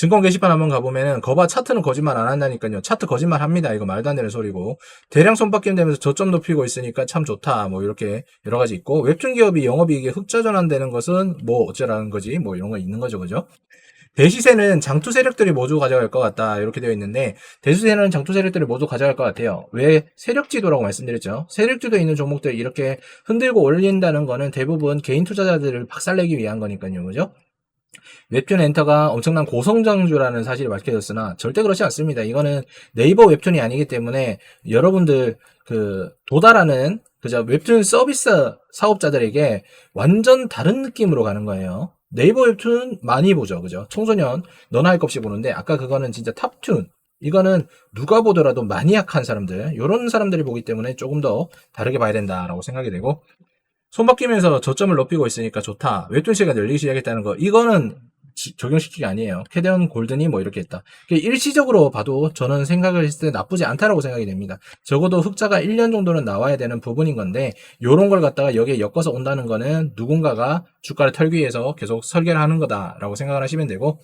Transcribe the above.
증권 게시판 한번 가보면은 거봐 차트는 거짓말 안 한다니까요. 차트 거짓말 합니다. 이거 말도 안 되는 소리고 대량 손바뀜 되면서 저점 높이고 있으니까 참 좋다. 뭐 이렇게 여러 가지 있고 웹툰 기업이 영업이익이 흑자 전환되는 것은 뭐 어쩌라는 거지. 뭐 이런 거 있는 거죠, 그죠? 대시세는 장투 세력들이 모두 가져갈 것 같다. 이렇게 되어 있는데 대시세는 장투 세력들이 모두 가져갈 것 같아요. 왜 세력지도라고 말씀드렸죠. 세력지도 있는 종목들 이렇게 흔들고 올린다는 거는 대부분 개인 투자자들을 박살내기 위한 거니까요. 그죠? 웹툰 엔터가 엄청난 고성장주라는 사실이 밝혀졌으나 절대 그렇지 않습니다. 이거는 네이버 웹툰이 아니기 때문에 여러분들 그 도달하는 그저 웹툰 서비스 사업자들에게 완전 다른 느낌으로 가는 거예요. 네이버 웹툰 많이 보죠. 그죠? 청소년 너나 할 것 없이 보는데 아까 그거는 진짜 탑툰 이거는 누가 보더라도 마니악한 사람들 이런 사람들이 보기 때문에 조금 더 다르게 봐야 된다라고 생각이 되고 손바뀌면서 저점을 높이고 있으니까 좋다. 웹툰 시가 늘리기 시작했다는 거. 이거는 지- 적용시키기 아니에요. 캐대언 골든이 뭐 이렇게 했다. 일시적으로 봐도 저는 생각을 했을 때 나쁘지 않다라고 생각이 됩니다. 적어도 흑자가 1년 정도는 나와야 되는 부분인 건데 요런 걸 갖다가 여기에 엮어서 온다는 거는 누군가가 주가를 털기 위해서 계속 설계를 하는 거다라고 생각을 하시면 되고